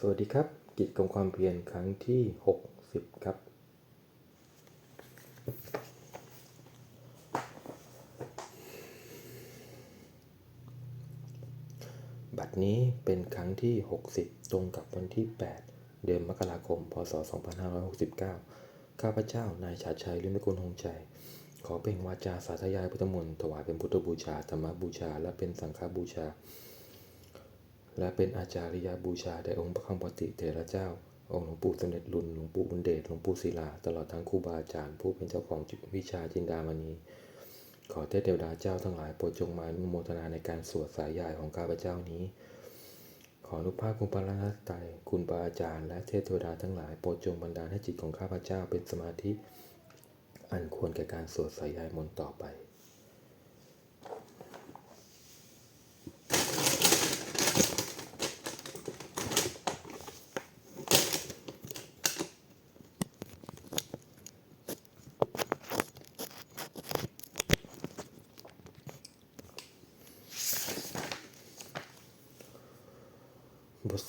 สวัสดีครับ กิจกรรมความเพียรครั้งที่ 60 ครับ บัดนี้เป็นครั้งที่ 60 ตรงกับวันที่ 8 เดือนมกราคม พศ 2569 ข้าพเจ้านายชาติชัยลิมกุลหงใจขอเป่งวาจาสาธยายพุทธมนต์ถวายเป็นพุทธบูชา ธรรมบูชา และเป็นสังฆบูชา และเป็นอาจาริยบูชาแด่องค์พระคัมภติเถระเจ้า องค์หลวงปู่สมเด็จลุนหลวงปู่บุญเดชหลวงปู่ศิลา ตลอดทั้งครูบาอาจารย์ผู้เป็นเจ้าของวิชาจินดามณี ขอเทพเทวดาเจ้าทั้งหลายโปรดจงมาอนุโมทนาในการสวดสายยายของข้าพเจ้านี้ ขออนุภาพคุณพระรัตนตรัยคุณบาอาจารย์ และเทพเทวดาทั้งหลายโปรดจงบันดาลให้จิตของข้าพเจ้าเป็นสมาธิ อันควรแก่การสวดสายยายมนต์ต่อไป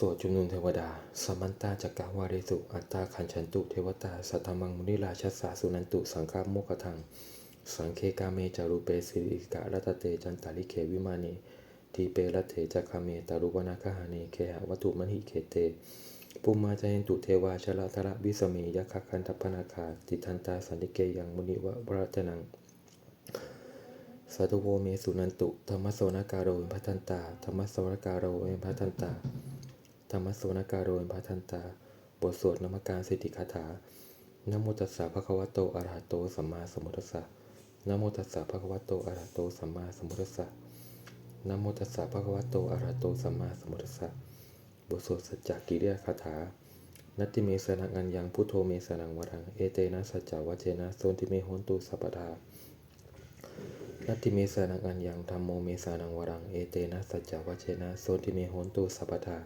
สวดจุมนุมเทวดา สมันตาจักกาวาเรสุอัตตาขันฉันตุเทวตา สัทธมังมุนิราชสสาสุนันตุ สังฆาโมกทัง สังเคกาเมจารุเปสิริกะรัตเตจันตาลิเขวิมานีทีเปรัตเถจักคาเมตารุวนาคหาเนเคหะวัตถุมหิเขเต ปุมาจายันตุเทวาชลาธระวิสเมยคคันทพนาคาติทันตาสันติเกยังมุนิวะวรัตนังสัตโวเมสุนันตุธรรมสวนการโรเอนพัทันตาธรรมสวนการโรเอนพัทันตา ธรรมสวนการโรเอนพัทันตา บทสวดนมการสิทธิคาถานโมตัสสะภะคะวะโตอะระหะโตสัมมาสัมพุทธัสสะนโมตัสสะภะคะวะโตอะระหะโตสัมมาสัมพุทธัสสะนโมตัสสะภะคะวะโตอะระหะโตสัมมาสัมพุทธัสสะบทสวดสัจจกิริยคาถา นัตติเมสนังอัญญังพุทโธเมสนังวรัง เอเตนะสัจจวัเจนะโสติเมโหนตุสัพพทานัตติเมสานังอันยังธรรมโมเมสานังวรัง เอเตนะสัจจวัเชนะโสติเมโหนตุสัพพทา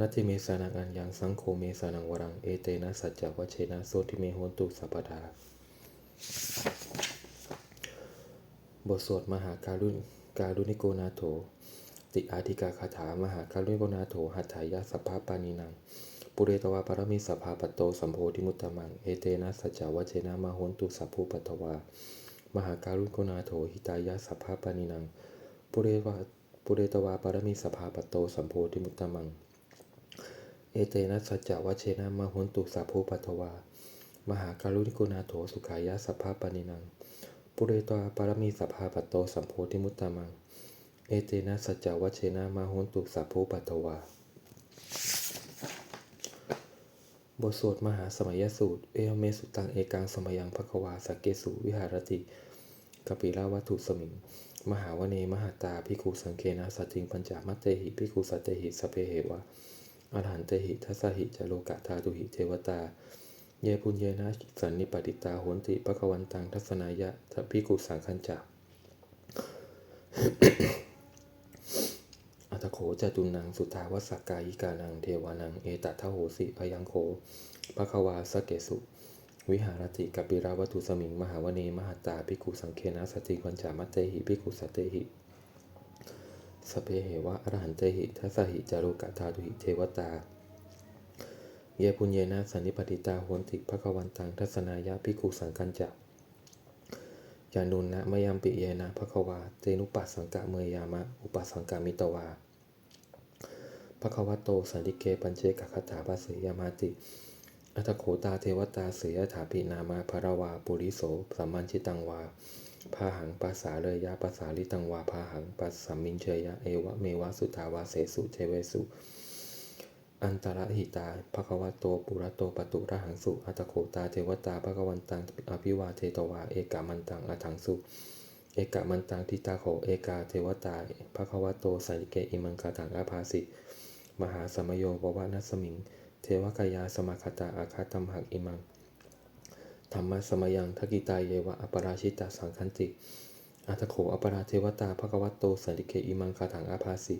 นัตติเมสานังอันยังสังโฆเมสานังวรัง เอเตนะสัจจวัชนะโสติเมโหนตุสัพพทาบทสวดมหาการุณการุณิโกนาโถ ติอาธิกาคาถามหาการุณิโกนาโถหัตถายาสัพพปานีนัง ปุเรตวาปรมิสัพพปตโตสัมโพธิมุตตมัง เอเตนะสัจจวัชนะมโหนตุสัพพุปัตถวา มหาการุณโกนาโถหิตายะสัพพะปานินัง ปุเรวาปุเรตวาปรมีสภาปตโตสัมโพธิมุตตมัง เอเตนะสัจจวัชเชนะมหุนตุสัพพุปัทวา มหาการุณิโกนาโถสุขายะสัพพะปานินัง ปุเรตวาปารมีสภาปตโตสัมโพธิมุตตมัง เอเตนะสัจจวัชเชนะมหุนตุสัพพุปัทวา บทสวดมหาสมัยสูตร เอเมสุตังเอกังสมัยังภควาสักเกสุวิหารติกปิลาวัตถุสมิง มหาวเนมหาตาพิคุสังเคนะสัติงปัญจมัตเตหิพิคุสัตเตหิสเพเหวะ อรหันเตหิทัสหิจโลกะธาตุหิเทวตา เยปุญเยนะสันนิปติตาโหนติปะควันตังทัศนายะทพิคุสังคัญจักอัตโขจตุนังสุทาวสักกายิกานังเทวานังเอตทะโหสิพยังโขภควาสเกสุ วิหารติกัปปิราวัตุสมิง มหาวเนมหาตาภิกุสังเคนะสติปัญจามัตเตหิภิกุสัตเตหิ สเปเหวะอรหันเตหิทัสหิจารุกะธาตุหิเทวตา เยปุญเยนะสันนิปติตาโหนติภควันตังทัศนายะภิกุสังคัญจักยานุนนะมยัมปิเยนะภควาเตนุปัสสังกะเมยามะ อุปัสสังกามิตวาภควโตสันติเกปัญเจกคาถาภาเสยามาติ อัตโขตาเทวตาเสยถาปินามาภรวาปุริโสสัมมันชิตังวา พาหังปัสสาเลยยะปัสสาลิตังวาพาหังปัสสัมมินเชยะเอวะเมวะสุทาวาเสสุเทเวสุ อันตรหิตาภควโตปุระโตปตุระหังสุอัตโขตาเทวตาภควันตังอภิวาเทตวาเอกามันตังอัถังสุเอกามันตังทิตาโขเอกาเทวตาภควโตสันติเกอิมังคาถังอาภาสิมหาสมโยปวานัสมิง เทวกายาสมาคตาอาคาตัมหักอิมัง ธรรมะสมยังทักิตายเยวะอปราชิตาสังคันติอัตโขอปราเทวตาภควัตโตสันติเกอิมังคาถังอาภาสิ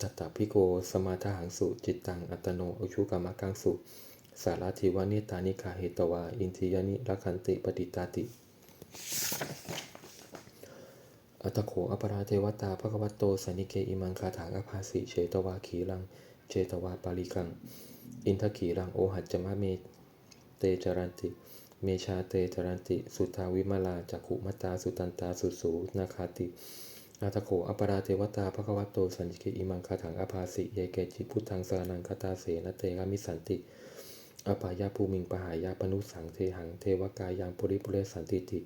ตัตตพิโกสมาทหังสุจิตตังอัตโนอุชุกรรมกังสุสาราธิวานิตานิคาเหตวา อินทิยานิรักขันติปฏิตาติ อัตโขอปราเทวตาภควัตโตสันนิเกอิมังคาถังอาภาสิเฉตวาขีลังเชตวาปาลิกัง อินทขีรังโอหัจจมะเม เตจรันติ เมชาเตจรันติ สุทาวิมาลาจักขุมตตา สุตันตา สุสูนาคาตินาทโขอปราเทวตาภควตโต สัญญิกิอิมังคาถังอภาสิ เยเกจิพุทธังสานังคตาเสนเตกามิสันติ อปายาภูมิงปหายาปนุสังเทหังเทวกายังปุริปุเรสันติติ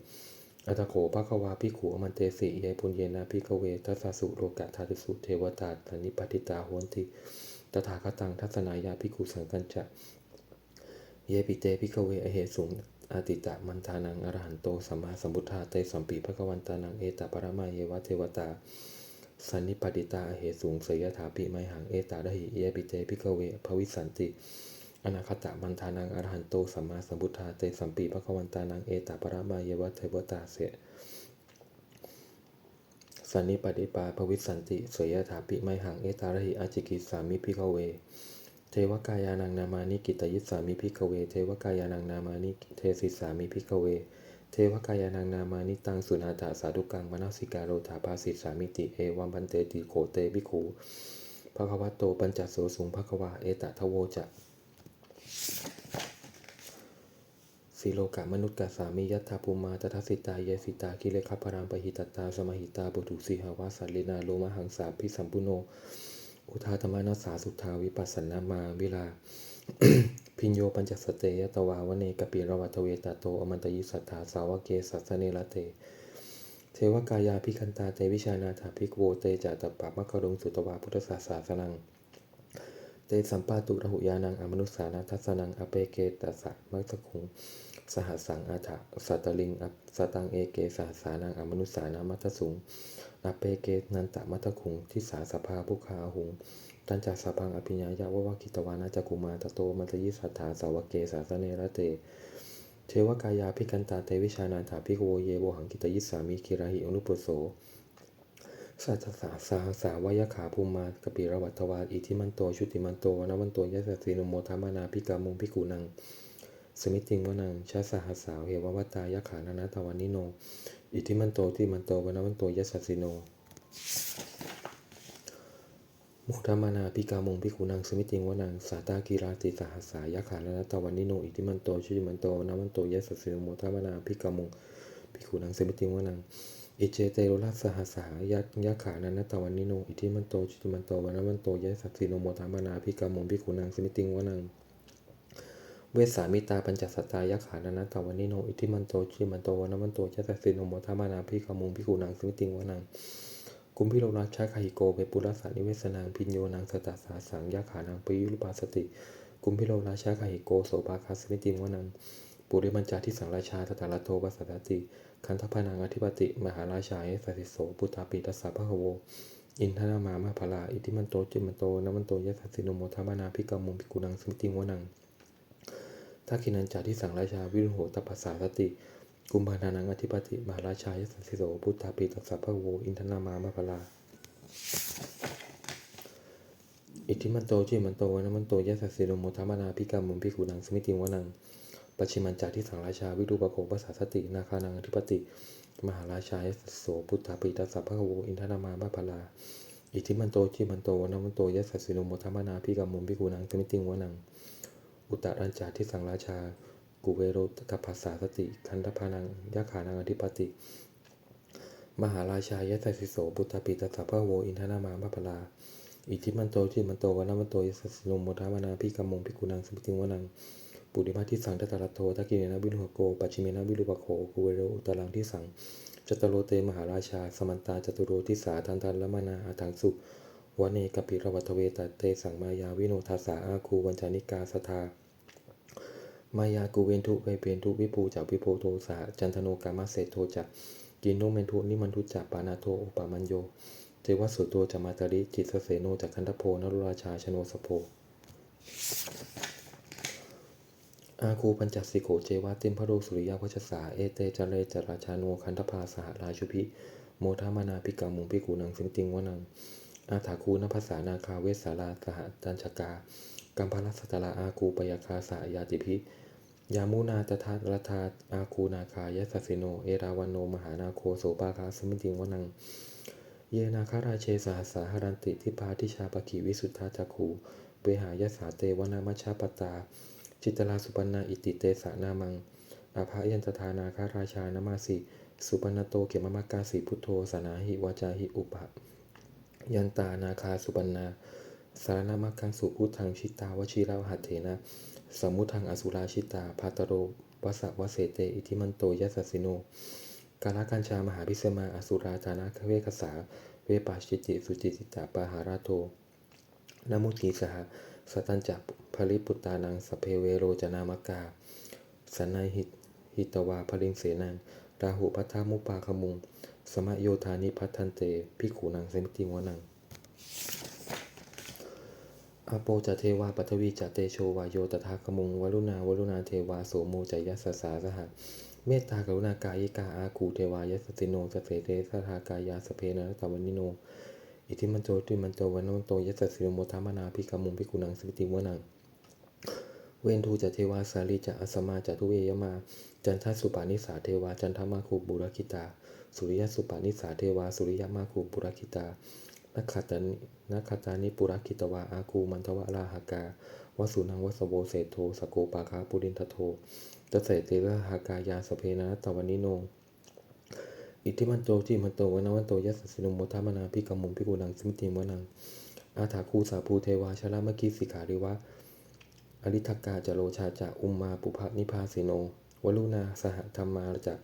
อัตโขภควาพิขูอมันเตสิเยปุญเยนาพิกเวทัสสุโลกะธาตุสุเทวตาตานิปติตาโหนติตถาคตังทัศนายาพิขุสังกัญจะเยปิเตพิกเวอเหสุง อาติตะมันทานังอรหันโตสัมมาสัมพุทธาเตสัมปีภควันตานังเอตปรมาเยวะเทวตาสันนิปติตาอเหสุงเสยถาปิไมหังเอตาดหิเยปิเตพิกเวภวิสันติ อนาคตะมันทานังอรหันโตสัมมาสัมพุทธาเตสัมปีภควันตานังเอตปรมาเยวะเทวตาเสสันนิปติปาภวิสันติเสยถาปิไมหังเอตาดหิอจิกิสามิพิกเว เทวกายานังนามานิกิตยิสามิพิกเว เทวกายานังนามานิเทศิสามิพิกเว เทวกายานังนามานิตังสุนาถาสาธุกังมนาสิกาโรถาภาสิสามิติเอวัมบันเตติโขเตบิขูภะคะวะโตปัญจโสสุงภะควาเอตทโวจะสีโลกะมนุษย์กะสามิยัตถาภูมาตทัสิตาเยสิตาคิเลขพรามปหิตตาสมหิตาบุตุสีหวาสัลลินาโลมหังสาพิสัมปุโน อุทาธรรมานาสาสุทาวิปัสสนามาวิลา พิญโยปัญจสเตยตวาวเนกปิรวัตเวตโตอมันตยิสัทธาสาวเกสัสเนลเต เทวกายาพิคันตาเตวิชานาถาภิกโวเตจัตปะมะคดงสุตวาพุทธศาสาสนัง เตสัมปาตุระหุยานังอมนุสานาทัสนังอเปเกตัสสะมัตคุงสหสังอาถะสัตลิงอัสตังเอเกสหสานังอมนุสานามัตสุง อเปเกตนันตะมัตคุงทิสาสภาภุคาหุงตันจัสสพังอภิญญายะวะวะคิตวานาจักุมาตโตมัตยิสัทธาสาวเกสาสเนระเตเทวกายาพิกันตาเตวิชานาถาพิกโวเยโวหังกิตยิสามีคิราหิอนุปโสสัจสาสาสาวยขาภูมากปิรวัตวาอิทิมันโตชุติมันโตวนวันโตยัสสีนุโมทามานาพิกามุงพิกุนังสมิติงวนังชาสหัสสาวเหววัตตายขานานาตวันนิโน อิทิมันโตที่มันโตวนวันโตยสัสสีโนมุทามานาพิกามงพิกุนังสมิติงวนังสาตากีราติสหัสายะขานนาตวันนิโนอิทิมันโตชุติมันโตวนวันโตยสัสสีนุโมทามานาพิกามงพิกุนังสมิติงวนังอิเจเตโรลัสหัสายะยะขานันตวันนิโนอิทิมันโตชุติมันโตวันวันโตยสัสสีโนโมทามานาพิกามงพิกุนังสมิติงวนัง เวสามิตาปัญจสัตตายะขานันตวันนิโนอิทิมันโตชิมันโตวันวันโตยัสสีโนโมทามานาพิกามุงพิกุนังสมิติงวนังกุมพิโรราชาคาหิโกเปปุรัสสานิเวสนางพิญโยนางสตัสสาสังยะขานังปิยุรุปาสติ กุมพิโรราชาคาหิโกโสภาคาสมิติงวนังปุริมัญจาที่สังราชาตถาลโทวัสสตติคันธพานังอธิปติ มหาราชาเอสสิโสพุทธาปีตัสสะพะคะโวอินทนามามาภลาอิทิมันโตจิมันโตนัมันโตยัสสสินโมทามานาพิกามุงพิกุนังสมิติงวนัง ทักขินันจาที่สังราชาวิรุโหตปัสสาสติ กุมภานานังอธิปติมหาราชาเอสสิโสพุทธาปีตัสสะพะคะโวอินทนามามาภลาอิทธิมันโตจิมันโตวันมันโตยัสสสิโนโมทามานาพิกามุงพิกุนังสมิติวนังปัจฉิมัญจาที่สังราชาวิรูปโภปัสสาสติ นาคานังอธิปติ มหาราชายัสโสพุทธาปีตัสสะพะคะโวอินทนามามาภลาอิทธิมันโตจิมันโตวันมันโตยัสสสิโนโมทามานาพิกามุงพิกุนังสมิติวนัง อุตรัญจาที่สังราชา กุเวโรตปัสสาสติ คันธพานังยะขานังอธิปติ มหาราชายัสสิโสพุทธาปีตัสสะพะโวอินทนามามาภลาอิทธิมันโตจิมันโตวันมันโตยสสสิโนโมทามนาพิกามงพิกุนังสมิติงวนังปุริมาที่สังตตาลโททักกิเนนะวิรุหโกปัจฉิเมนะวิรุปโขกุเวโรอุตรังที่สังจตโรเตมหาราชา สมันตาจตุโรทิสาทันทันละมานาอาถังสุ วเนกปิรวัตเวตเตสังมายาวิโนทาสสาอาคูวัญจานิกาสทามายากูเวนทุเวเปนทุวิภูจากวิโพโทสาจันทโนกามาเศโทจะกินโนเมนทุนิมันทุจักปานาโทอุปามัญโยเทวสุโตจมาตาริจิตเสโนจากคันธโพนรุราชาชโนสโพอาคูปัญจสิโกเจวะติมพระโรสุริยาวัชสาเอเตจเรจราชาโนคันธพาสหราชุพิโมทามานาพิกามุงพิกูนังสิมติงวนัง อาถาคูนภาษานาคาเวสาลาสหตัญชกากัมพาลัสตลาอาคูปยาคาสายาติพิยามุนาตถาลทาอาคูนาคายสัสสิโน เอราวันโน มหานาโคโสปาคาสมิติงวนัง เยนาคาราเชสหัสาหรันติทิพาทิชาปกิวิสุทธาจักขูเวหายสาเตวนามัชาปตา จิตราสุปันนาอิติเตสานามังอาภายันตทานาคาราชานามาสิ สุปันโตเขมมากาสิพุทโธสนาหิวาจาหิอุปะ ยันตานาคาสุปันนา สารนามักังสุพุทธังชิตาวชิราวหัตเถนะ สมุทังอสุราชิตาพาตโรวัสวเสเต อิทิมันโตยัสสิโนกาลกัญชามหาพิสมาอสุราธานาคเวคสา เวปาชิติสุจิติตาปาหาราโตนมุตีสหสตันจับภริปุตานังสเพเวโรจนามกาสนายหิตหิตวาพลิงเสนังราหุพัทธามุปาคมุง สมะโยธานิพัทันเตพิขูนังเสมิติวนังอโปจะเทวาปัทวีจะเตโชวายโยตถาคมุงวรุณาวรุณาเทวาโสโมจยัสสาสหะเมตตากรุณากายิกาอาคูเทวายสติโนสเสเตสทากายาสเพนะตวันนิโน อิทิมันโตติมันโตวันนมันโตยัสสิโมทามนาพิกามุงพิกุนังสมิติวนัง เวนทูจะเทวาสาลีจะอสมาจะทุเวยมา จันทสุปานิสาเทวาจันทมาคูบุรคิตา สุริยสุปานิสาเทวา สุริยมาคูบุรคิตานักขัตานินักขัตานิปุรคิตวาอาคูมันทวะลาหากาวสุนังวสโวเศโทสโกปาคาปุรินทโทตเสเตระหากายาสเพนะตวันนิโน อิทธิมันโตที่มันโตวันนวันโตยัสสินุโมทามนาพิกมุงพิกุนังสมิติวนัง อาถาคูสาภูเทวาชลามกีสิกขาริวะ อริทกาจโรชาจะอุมมาปุภนิพาสิโน วลุนาสหธรรมาจะ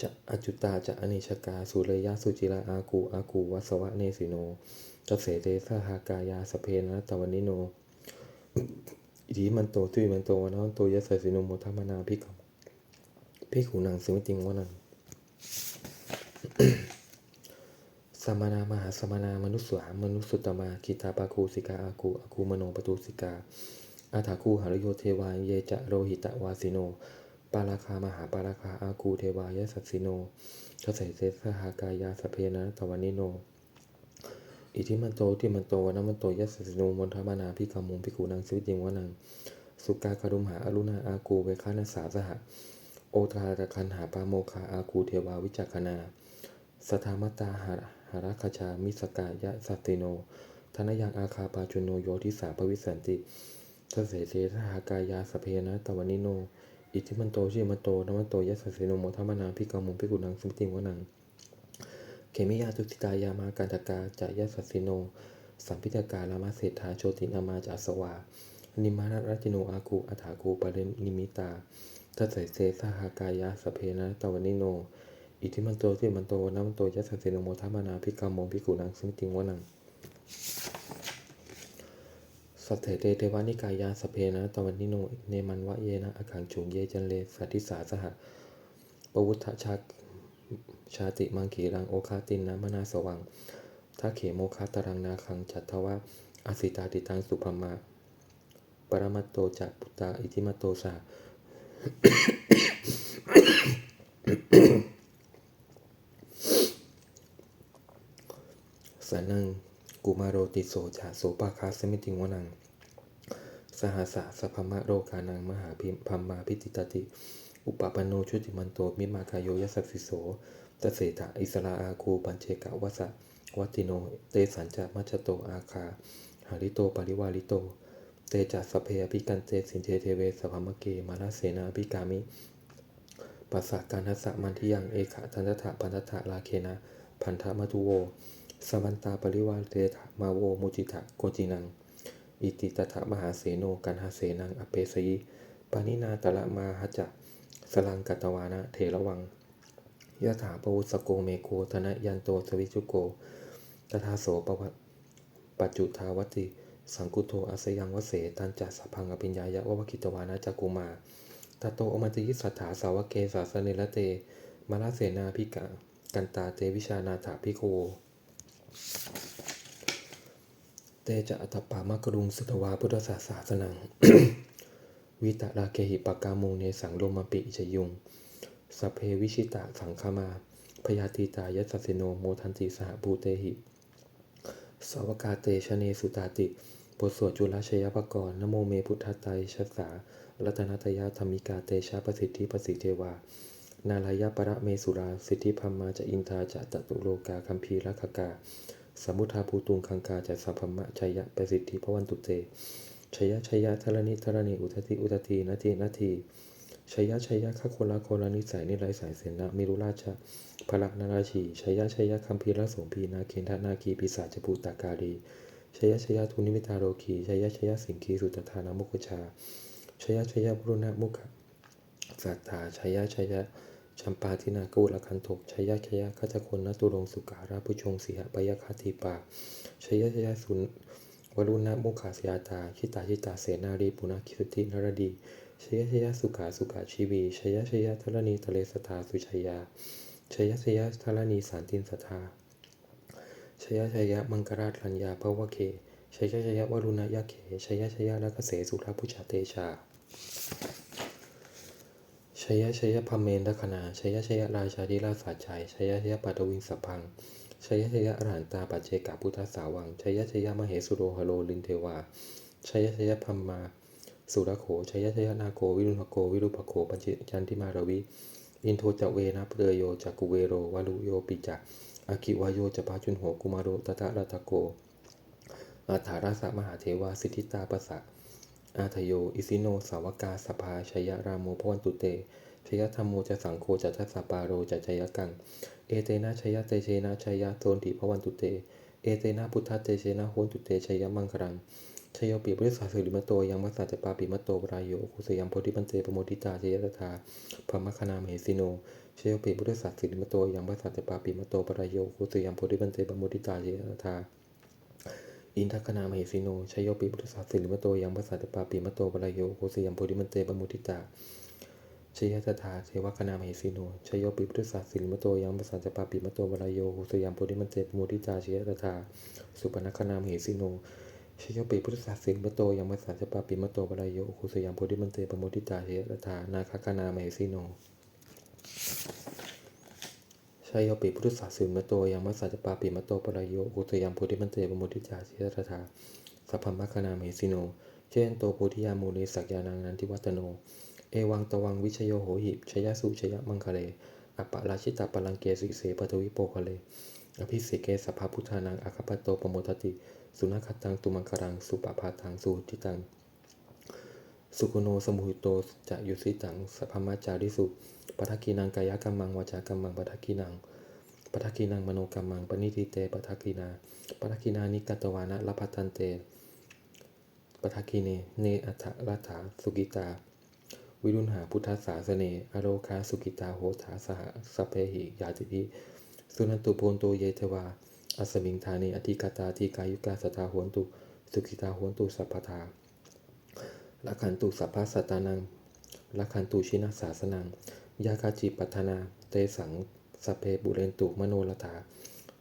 จะอจุตาจะอเนชกาสุเรยสุจิราอากูอากูวัสวะเนสิโนตเสเตสหากายาสเพนะตวันนิโนอิทิมันโตทุยมันโตวันนันโตยัสสิโนโมทามนาพิกมพิขูนังสมิติงวนังสมนามหาสมนามนุสสามนุสุตมาคิตาปาคูสิกาอาคูอาคูมโนปตุสิกาอาถาคูหารโยเทวายเยจะโรหิตะวาสิโน ปาราคามหาปาราคาอาคูเทวายสัสสิโนทเสเสสหากายาสเพนะตวันนิโน อิทิมันโตที่มันโตวันมันโตยัสสสิโนมนทามานาพิกามุงพิกูนังสวิติงวนัง สุกากรุมหาอรุณาอากูเวคานาสาสหะ โอทาตะคันหาปาโมคาอาคูเทวาวิจักขนาสทามตาหาหาราคชามิสกายะสัตติโนธนยังอาคาปาจุโนโยทิสาภวิสันติทเสเสทหากายาสเพนะตวันนิโน อิทิมันโตชิมันโตนมันโตยัสสสิโนโมทามนาพิกามุงพิกุนังสมิติงวนัง เขมิยาตุติตายามากันตกาจะยัสสสิโน สัมพิตกาลามาเศรษฐาโชตินามาจาสวา นิมานะรัติโนอาคูอัฐาคูปะเรนิมิตาทัสเสเสหากายาสเพนะตวันนิโน อิทิมันโตที่มันโตนัมโตยัสสสิโนโมทามนาพิกามงพิกุนังสมิติงวนัง สัทเถเตเทวานิกายาสเพนะตวันนิโนเนมันวะเยนะอคังจุงเยจันเลสัติสาสหะปวุฒชักชาติมังคีรังโอคาตินนะมนาสวังทัเขโมคาตรังนาคังจัตทวะอสิตาติตังสุภมาปรมัตโตจักปุตตาอิทิมัตโตสาสนัง กุมารโรติโสจะโสปาคาสมิติงวนัง สหสะสัพมะโรกานังมหาพิมพัมมาพิติตติ อุปปปนโนชุติมันโตมิมาคายโยยัสสิโสตเสถาอิสราอาคูปัญเชกะวะสะวัติโน เตสัญจะมัชโตอาคา หาริโตปริวาริโต เตจัสสพเพอภิกันเตสินเทเทเวสพมะเกมาลาเสนาภิกามิปัสสะการทัสสะมันทิยังเอขะทันทถะพันทถะลาเคนะ พันธะมัตุโว สวันตาปริวาเตถะมาโวมุจิตะโกจินัง อิติตถะมหาเสโนกันหาเสนังอเปสยิปานินาตละมาหจะสลังกัตวานะเถระวังยะถาปวุสโกเมโกธนยันโตสวิจุโกตถาโสปวัตปัจจุทาวติ สังกุโทอาสยังวเสตันจัสพังอภิญญายะวะวคิตวานะจักุมาตโตอมัตยิสัทธาสาวกเกสาสเนละเต มาลาเสนาพิกากันตาเตวิชานาถาพิโค เตจะอัตปามกรุงสุตวาพุทธศาสาสนัง วิตราเคหิปากามุงเนสังโลมาปิจยุงสเพวิชิตะสังคมา พยาติตายัสสสิโนโมทันติสหภูเตหิสาวกาเตชะเนสุตาติ บทสวดจุลชยปกรณ์นโมเมพุทธไตรชัสารัตนตยาธรรมิกาเตชะประสิทธิประสิทธิเทวา นาลายประเมสุรา สิทธิพัมมาจะอินทาจะตตุโลกาคัมพีรักกา สมุทาภูตุงคังกาจัสสัพพมะชัยยะประสิทธิพวันตุเตชัยยะชัยยะทรณิทรณิอุทติอุทตินาทีนาทีชัยยะชัยยะขะโคละโคละนิสัยนิไรสายเสนามิรุราชพระนาราชีชัยยะชัยยะคัมภีรสงพีนาเคนทนาคีปิศาจภูตากาลีชัยยะชัยยะทุนิมิตาโรคีชัยยะชัยยะสิงคีสุตธานามุกชาชัยยะชัยยะบุรุณมุขสัตตาชัยยะชัยยะ ชัมปาทินากูลคันโทกชัยยะชัยยะคัจคนนตุรงสุการาผู้ชงสีหปยคาทีปาชัยยะชัยยะสุนวรุณะมุขาสยาตา ชิตาชิตาเสนารีปุณคิสุตินรดีชัยยะชัยยะสุขาสุขาชีวีชัยยะชัยยะทรณีทะเลสทาสุชัยยาชัยยะชัยยะทรณีสานตินสทาชัยยะชัยยะมังกราชัญญาภวะเคชัยยะชัยยะวรุณยะเขชัยยะชัยยะละกเสสุรพุชาเตชา ชยะชยพัมเมนทคณาชยะชยะราชาธิราชสาชัยชยะชยะปัตวิงสพังชยะชยะอรหันตาปัจเจกพุทธสาวังชยะชยะมเหสุโรหโลลินเทวาชยะชยะพัมมาสุรโขชยะชยะนาโกวิรุณโกวิรุปโขปัญจจันทิมารวิ อินโทจเวนะเปรโยจักกุเวโรวาลุโยปิจักอาคิวายโยจปาจุนโหกุมารโรตตะรัตโกอาถาราสมหาเทวาสิทธิตาปสะ อาทโย อิสิโน สาวกาสภาชยรามโมพวันตุเตชยธรรมโมจะสังโฆจะทัสสปาโรจะชยกัง เอเตนะชยเตเชนะชยโทนติพวันตุเต เอเตนะพุทธเตเชนะโหนตุเตชยมังครังชยปีบริสัสิริมโตยังมัสสะจปาปิมโตปรายโยคุสยามโพธิปันเจปโมทิตาชยตถาพมคณามเหสิโนชยปีบริสัสิริมโตยังมัสสะจปาปิมโตปรายโยคุสยามโพธิปันเจปโมทิตาชยตถา อินทคณามเหสิโนชยโยปิพุทธศาสสิลิมโตยังภาษาตปาปิมโตปรายโยโคสยามโพธิมันเตปมุติตาชยตถาเทวคณามเหสิโนชยโยปิพุทธศาสสิลิมโตยังภาษาตปาปิมโตปรายโยโคสยามโพธิมันเตปมุติตาชยตถาสุปนคณามเหสิโนชยโยปิพุทธศาสสิลิมโตยังภาษาตปาปิมโตปรายโยโคสยามโพธิมันเตปมุติตาชยตถานาคคณามเหสิโน ชัยโยปิพุทธศาสสิมโตยังมัสสัจปาปิมโตปรายโยกุตยังโพธิมันเตปมุติจาชิตถาสัพพมัคคณาเมสิโน เช่นโตโพธิยามูเลสักยานังนันทิวัตโน เอวังตวังวิชโยโหหิชยสุชยมังคะเลอปะราชิตาปลังเกสิเสปทวิโปคะเล อภิเสเกสัพพพุทธานังอาคปโตปโมทติ สุนัขตังตุมังคารังสุปปาทังสุทิตัง สุกุโนสมุหิโตจะยุสิตังสัพพมัจจาริสุ ปทักกีนังกายกรรมังวาจากรรมังปทักกีนังปทักกีนังมโนกรรมังปณิทิเตปทักกีนาปทักกีนานิกัตวานะลพัตันเตปทักกีเนเนอัฏฐรัฐาสุกิตา วิรุณหาพุทธศาสเนอโรคาสุกิตาโหถาสหสเพหิยาติภิสุนันตุโพนโตเยเทวาอัสมิงธานีอธิกาตาทีกายุกาสตาโหนตุ สุกิตาโหนตุสัพพทาละขันตุสัพพสัตตานังละขันตุชินาสาสนัง ยากาจิปัทนา เตสังสเพบุเรนตุมโนลถา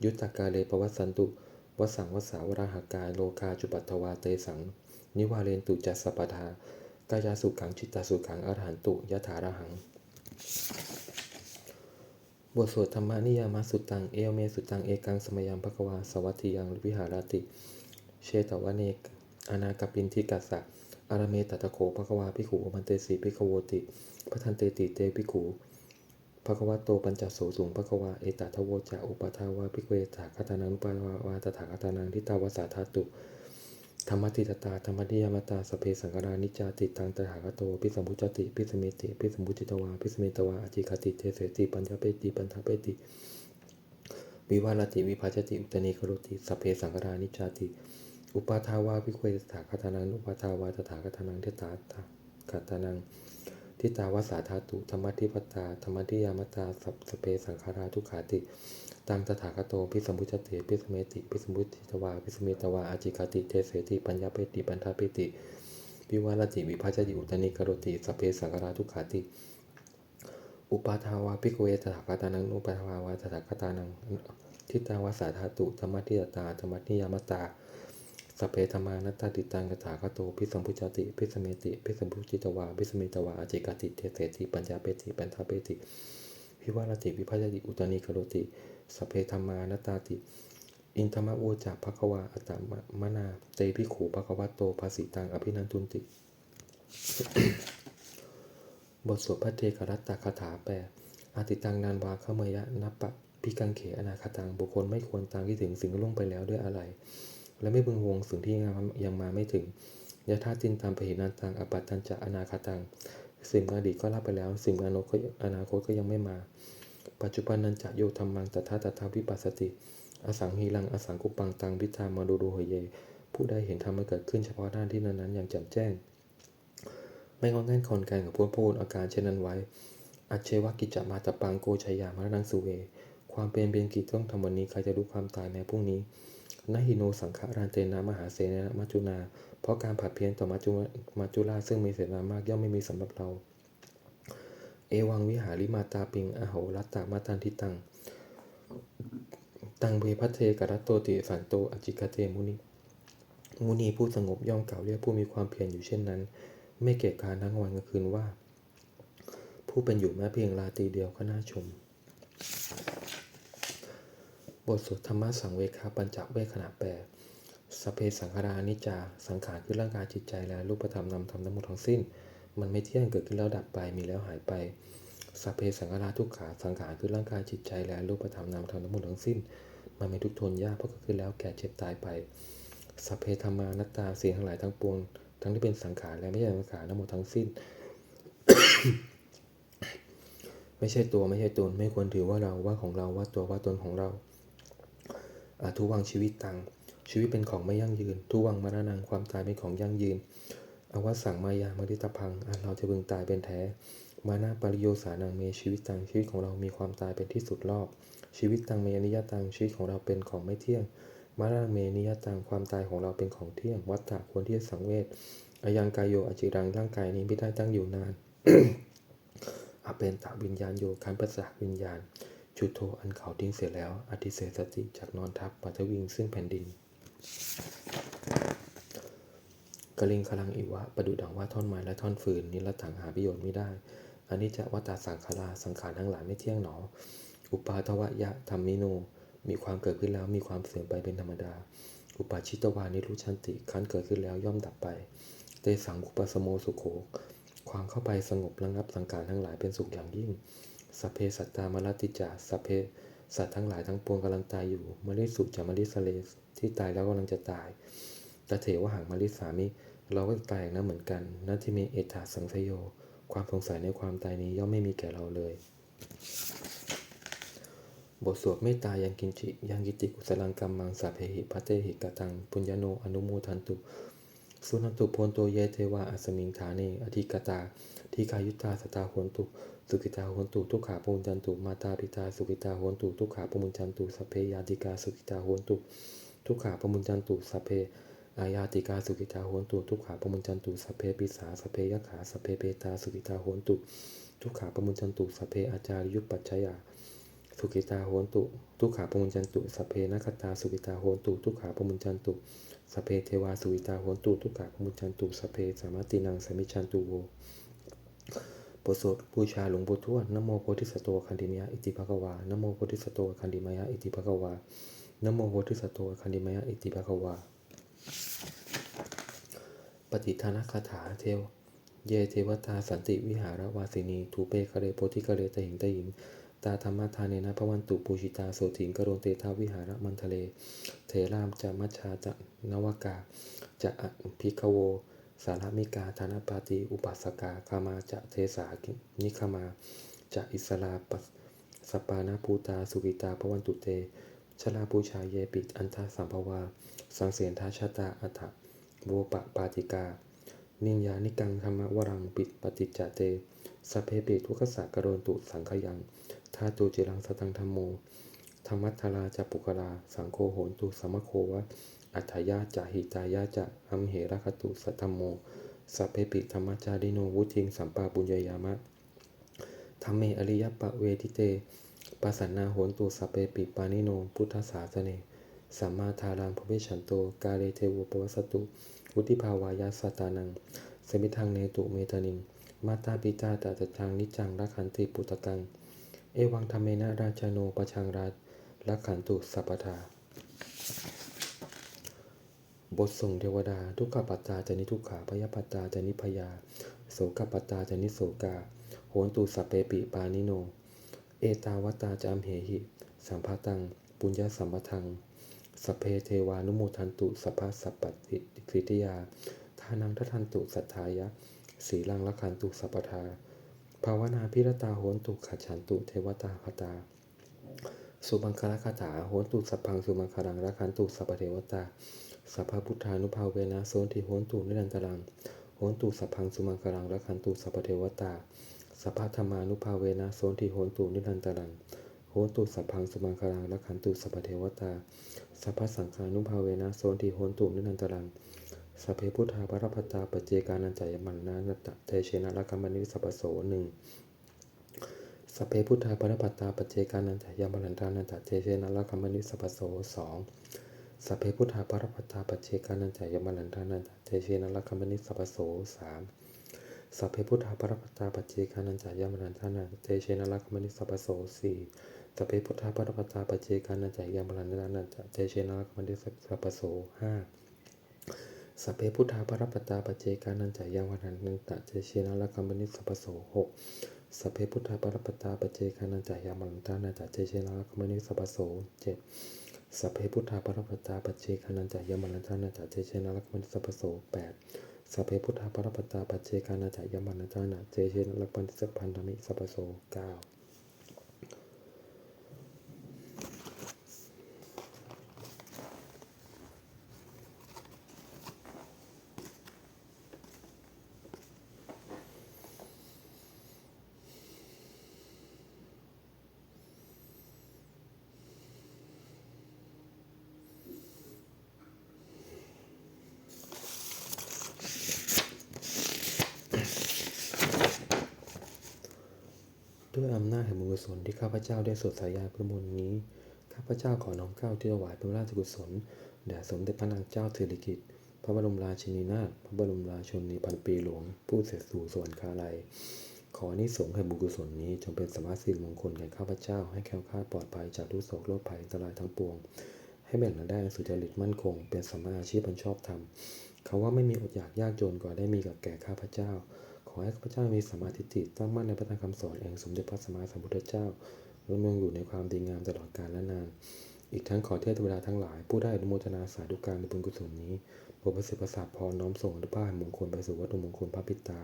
ยุตตกาเลปวัสสันตุวสังวสาวราหากาโลกาจุปัตถวาเตสัง นิวาเรนตุจัสปทากายาสุขังจิตตาสุขังอรหันตุยะถาระหัง บทสวดธรรมนิยามาสุตัง เอเมสุตังเอกังสมยังภควาสวัสดิยังวิหารติ เชตวเนกอนาคปินทิกัสสะ อารเมตตะโขภควาภิขุมันเตสีภิขโวติพระทันเตติเตภิขุภควะโตปัญจโสสุงภควาเอตทะโวจะอุปทาวาภิกเวถาคตานังปาวาวาตถาคตานังทิตาวสาธาตุธรรมติตตาธรรมนิยามตาสเพสังกรานิจาติตังตถาคโตพิสัมพุจติพิสเมติพิสัมพุจิตวาพิสเมตวาอจิคติเทเสติปัญญาเปติปัญญาเปติวิวาลติวิภาจติอุตเนกโรติสเพสังกรานิจจาติ อุปาทาวาภิกเวตถาคตานังอุปาทาวาตถาคตานังทิตาตาคตานังทิตาวสาธาตุธรรมทิปตาธรรมทิยามตาสัพสเปสังขาราทุขาติ ตังตถาคโตพิสมุจติพิสเมติพิสมุจิตวาพิสเมตวาอาจิคติเทเสติปัญญาเปติปัญญาเปติวิวาลติวิภาจติอุตนิกโรติสพเพสังขาราทุขาติ อุปาทาวาภิกเวตถาคตานังอุปาทาวาตถาคตานังทิตาวสาธาตุธรรมทิยตาธรรมนิยามตา สพเพธรรมานัตตาติตังกถาคโตพิสัมพุจติ พิสเมติ พิสัมพุจิตวา พิสเมตวาอจิกติเทเสติปัญญาเปติปัญญาเปติวิวาลติวิภาจติอุตนิกโรติสพเพธรรมานัตตาติ อินทมโวจาภควาอัตมะนาเตภิขุภควะโตภาสิตังอภินันทุนติ บทสวดพระเทกรัตตคาถาแปลอาติตังนานวาขมยะนัปปะพิกังเขอนาคตังบุคคลไม่ควรตามคิดถึงสิ่งล่วงไปแล้วด้วยอะไร และไม่บึงหวงสิ่งที่ยังมาไม่ถึงยะธาตินตามปหินันตังอปัตตัญจะอนาคตัง สิ่งอดีตก็ลาไปแล้ว สิ่งอนาคตอนาคตก็ยังไม่มา ปัจจุบันนันจะโยธรรมังตถาตถาวิปัสสติ อสังหีลังอสังกุปังตังพิธามาดูดูเหยเย ผู้ใดเห็นธรรมเกิดขึ้นเฉพาะด้านที่นั้นๆอย่างแจ่มแจ้ง ไม่งอนแง่นคอนแกนกับพูดพูดอาการเช่นนั้นไว้ อัจเชวกิจมาตปังโกชัยยามรณังสุเว ความเป็นเป็นกิจต้องทำวันนี้ใครจะรู้ความตายแม้พรุ่งนี้ นหิโนสังฆรานเตนะมหาเสนะมัจจุนา เพราะการผัดเพี้ยนต่อมัจจุมัจจุราซึ่งมีเสนามากย่อมไม่มีสำหรับเรา เอวังวิหาริมาตาปิงอโหรัตตามาตันทิตัง ตังเวพัทเทกรัตโตติสันโตอจิกเตมุนิ มุนีผู้สงบย่อมกล่าวเรียกผู้มีความเพียรอยู่เช่นนั้น ไม่เกียจการทั้งวันกลางคืนว่า ผู้เป็นอยู่แม้เพียงราตรีเดียวก็น่าชม บทสวดธรรมะสังเวคาปัญจเวขณะแปดสเพสังขารานิจา สังขารคือร่างกายจิตใจและรูปธรรมนามธรรมทั้งหมดทั้งสิ้น มันไม่เที่ยงเกิดขึ้นแล้วดับไปมีแล้วหายไปสเพสังขาราทุกขาสังขารคือร่างกายจิตใจและรูปธรรมนามธรรมทั้งหมดทั้งสิ้น มันไม่ทุกทนยากเพราะเกิดขึ้นแล้วแก่เจ็บตายไปสเพธรรมานัตตาสิ่งทั้งหลายทั้งปวง ทั้งที่เป็นสังขารและไม่ใช่สังขารทั้งหมดทั้งสิ้น ไม่ใช่ตัวไม่ใช่ตนไม่ควรถือว่าเราว่าของเราว่าตัวว่าตนของเรา อทุวังชีวิตตัง ชีวิตเป็นของไม่ยั่งยืน ทุวังมรณังความตายเป็นของยั่งยืน อวสังมายามริตพัง อันเราจะพึงตายเป็นแท้ มานาปริโยสานังเมชีวิตตัง ชีวิตของเรามีความตายเป็นที่สุดรอบ ชีวิตตังเมนิยตัง ชีวิตของเราเป็นของไม่เที่ยง มานาเมนิยตัง ความตายของเราเป็นของเที่ยง วัฏฏะควรที่จะสังเวชอายังกายโยอจิรัง ร่างกายนี้ไม่ได้ตั้งอยู่นานอเป็นตาวิญญาณโยคันประสาวิญญาณ จุดโทอันเขาทิ้งเสียแล้วอธิเสสติจากนอนทับปัทวิงซึ่งแผ่นดินกลิงคลังอิวะประดุดังว่าท่อนไม้และท่อนฟืนนิรถังหาประโยชน์ไม่ได้อันนี้จะวัตาสังขาราสังขารทั้งหลายไม่เที่ยงหนอ อุปาทวะยะธรรมิโน มีความเกิดขึ้นแล้วมีความเสื่อมไปเป็นธรรมดา อุปาชิตวานิรุชันติคันเกิดขึ้นแล้วย่อมดับไป เตสังอุปสโมสุโขความเข้าไปสงบระงับสังขารทั้งหลายเป็นสุขอย่างยิ่ง สัพเพสัตตามรติจาสัพเพสัตว์ทั้งหลายทั้งปวงกำลังตายอยู่มริสุจะมริสเลสที่ตายแล้วกำลังจะตายตะเถวหังมริสามิ เราก็ตายนะเหมือนกันนัที่มีเอตาสังสยโย ความสงสัยในความตายนี้ย่อมไม่มีแก่เราเลย บทสวดเมตตายังกินจิยังกิติกุสลังกัมมังสัพเพหิพัเตหิกตัง ปุญญโนอนุโมทันตุ สุนันตุโพนโตเยเทวาอัสมิงฐาเนอธิกตาทีกายุตตาสตาโหนตุ สุกิตาโหนตุทุกขาปมุญจันตุมาตาปิตาสุกิตาโหนตุทุกขาปมุญจันตุสเพยาติกาสุกิตาโหนตุทุกขาปมุญจันตุสเพอายาติกาสุกิตาโหนตุทุกขาปมุญจันตุสเพปิสาสเพยขาสเพเปตาสุกิตาโหนตุทุกขาปมุญจันตุสเพอาจารยุปปัจจยาสุกิตาโหนตุทุกขาปมุญจันตุสเพนัคตาสุกิตาโหนตุทุกขาปมุญจันตุสเพเทวาสุกิตาโหนตุทุกขาปมุญจันตุสเพสามาตินังสมิชันตุโว บทสวดบูชาหลวงปู่ทวดนโมโพธิสัตว์คันดิมยะอิติภะกวานโมโพธิสัตว์คันดิมยะอิติภะกวานโมโพธิสัตว์คันดิมยะอิติภะกวา ปฏิทานคาถาเทวเยเทวตาสันติวิหารวาสินีทูเปคะเรโพธิคะเรตหิงตหิงตาธรรมทานเนนะพระวันตุปูชิตาโสถิงกโรเตทาวิหารมันทะเล เทรามจะมัชชาจะนวากาจะอภิคโว สารมิกาธนปาติอุปัสกาคามาจะเทสานิคมาจะอิสลาปสปานาภูตาสุกิตาพวันตุเต ชลาปูชาเยปิอันทาสัมภวา สังเสนทาชาตาอัฏฐโวปะปาติกา นิญญานิกังธรรมวรังปิดปฏิจจเตสเพปิทุกขสักกรณตุสังขยังทาตุจิรังสตังธรรมโมธรรมัทธาราจะปุกลาสังโฆโหนตุสมโควะ อัฏฐยาจะหิตายาจะอัมเหระคตุสัตธรรมโม สัพเพปิธรรมจาริโนวุทิงสัมปาปุญญยามะธรรมเมอริยปะเวทิเตปัสสนาโหนตุสัพเพปิปานิโน พุทธศาสเนสัมมาทารังพระเวชันโต กาเลเทวปวัสตุ วุติภาวายาสตานัง สมิทังเนตุเมตานิง มาตาปิตาตาตทังนิจังรักขันติปุตตัง เอวังธรรมเนราชโนปชังราชรักขันตุสัพพทา บทส่งเทวดา ทุกขปัตตาจะนิทุกขาพยาปัตตาจะนิพยา โสกปัตตาจะนิโสกา โหนตุสัพเปปิปานิโน เอตาวตาจามเหหิ สัมภตัง ปุญญสัมปทังสพเพเทวานุโมทันตุสัพพสัพปติคริติยา ทานังทัทันตุสัทธายะ สีลังละขันตุสัพทา ภาวนาพิรตาโหนตุขัจฉันตุเทวตาคตาสุบังคลคาถาโหนตุสัพพังสุมังคลังรักขันตุสัพเทวตา สัพพพุทธานุภาเวนะโสนทิโหนตุนิรันตรังโหนตุสัพพังสุมังคลังรักขันตุสัพพเทวตาสัพพธรรมานุภาเวนะโสนทิโหนตุนิรันตรังโหนตุสัพพังสุมังคลังรักขันตุสัพพเทวตาสัพพสังฆานุภาเวนะโสนทิโหนตุนิรันตรังสัพเพพุทธาปรปัตตาปเจกานันจายมันนานัตะเตเชนะรักขมนิสัพโสหนึ่งสัพเพพุทธาปรปัตตาปเจกานันจายมันทานัตะเตเชนะรักขมนิสัพโสสอง สัพเพพุทธาปรปัตตาปจเจกานันจายมนันทานันตะเตเชนะรักขมนิสัพโสสามสัพเพพุทธาปรปัตตาปจเจกานันจายมนันทานันตะเตเชนะรักขมนิสัพโสสี่สัพเพพุทธาปรปัตตาปจเจกานันจายมนันทานันตะเตเชนะรักขมนิสัพโสห้าสัพเพพุทธาปรปัตตาปจเจกานันจายาวันนันตเจเชนละกัมมนิสัพโสหกสัพเพพุทธาปรปัตตาปจเจกานันจายามันตานันตะเจเชนละกัมมนิสัพโสเจ็ด สัพเพพุทธาปรปัตตาปจเจกานันจายมันจานันตะเจเชนลักมันสัพโสแปดสัพเพพุทธาปรปัตตาปจเจกานันจายมันจานันตะเจเชนลักมันสัพพันธมิสัพพโสเก้า ด้วยอำนาจแห่งบุญกุศลที่ ข้าพเจ้าได้สวดสายาพุทธมนต์นี้ ข้าพเจ้าขอน้อมเกล้าที่ถวายเป็นพระราชกุศลแด่สมเด็จพระนางเจ้าสิริกิติ์พระบรมราชินีนาถพระบรมราชชนนีพันปีหลวง ผู้เสด็จสู่สวรรคาลัย ขออนิสงส์แห่งบุญกุศลนี้จงเป็นสมาสิริมงคลแก่ข้าพเจ้าให้แคล้วคลาดปลอดภัยจากทุกโศกโรคภัยอันตรายทั้งปวง ให้แบ่งรายได้สุจริตมั่นคง เป็นสมมาอาชีพอันชอบธรรมเขาว่าไม่มีอดอยากยากจนกว่าได้มีกับแก่ข้าพเจ้า ขอให้ข้าพเจ้ามีสมาทิฏฐิตตั้งมั่นในพระธรรมคำสอนแห่งสมเด็จพระสัมมาสัมพุทธเจ้าดำรงอยู่ในความดีงามตลอดกาลและนาน อีกทั้งขอเทพเวลาทั้งหลาย ผู้ได้อนุโมทนาสาธุการในบุญกุศลนี้โปรดประสิทธิ์ประสาทพรน้อมส่งอนุภาพแห่งมงคลไปสู่วัตถุมงคลพระปิตา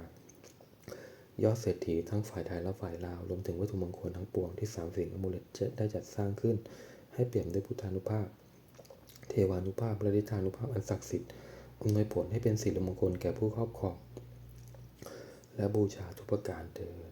ยอดเศรษฐีทั้งฝ่ายไทยและฝ่ายลาวรวมถึงวัตถุมงคลทั้งปวงที่สามสิ่งอมูลจได้จัดสร้างขึ้น ให้เปี่ยมด้วยพุทธานุภาพ เทวานุภาพและฤทธานุภาพอันศักดิ์สิทธิ์อำนวยผลให้เป็นสิริมงคลแก่ผู้ครอบครอง และบูชาทุกประการเถิด